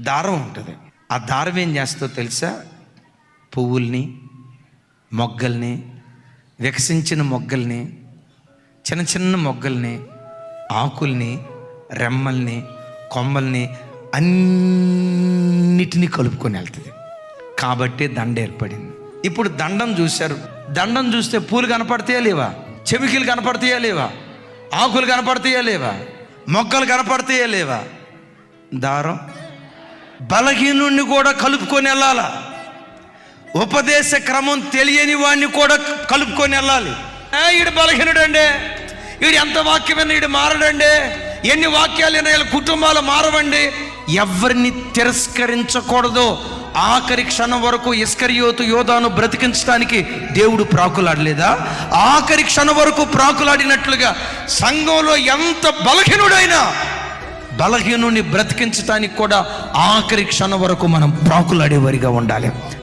దారం ఉంటుంది. ఆ దారం ఏం చేస్తో తెలుసా? పువ్వుల్ని మొగ్గల్ని వికసించిన మొగ్గల్ని చిన్న చిన్న మొగ్గల్ని ఆకుల్ని రెమ్మల్ని కొమ్మల్ని అన్నిటినీ కలుపుకొని వెళ్తుంది. కాబట్టి దండ ఏర్పడింది. ఇప్పుడు దండం చూశారు. దండం చూస్తే పూలు కనపడతాయా లేవా? చెవికలు కనపడతాయా లేవా? ఆకులు కనపడతాయా లేవా? మొక్కలు కనపడతాయా లేవా? దారం బలహీనుణ్ణి కూడా కలుపుకొని వెళ్ళాలా? ఉపదేశ క్రమం తెలియని వాడిని కూడా కలుపుకొని వెళ్ళాలి. ఈడు బలహీనుడండి. ఈడు ఎంత వాక్యమైనా ఈడు మారడండి. ఎన్ని వాక్యాలు వీళ్ళ కుటుంబాలు మారవండి. ఎవరిని తిరస్కరించకూడదో. ఆఖరి క్షణం వరకు ఇస్కరియోతు యోధాను బ్రతికించడానికి దేవుడు ప్రాకులాడలేదా? ఆఖరి క్షణం వరకు ప్రాకులాడినట్లుగా సంఘంలో ఎంత బలహీనుడైనా బలహీనుని బ్రతికించడానికి కూడా ఆఖరి క్షణం వరకు మనం ప్రాకులాడేవారిగా ఉండాలి.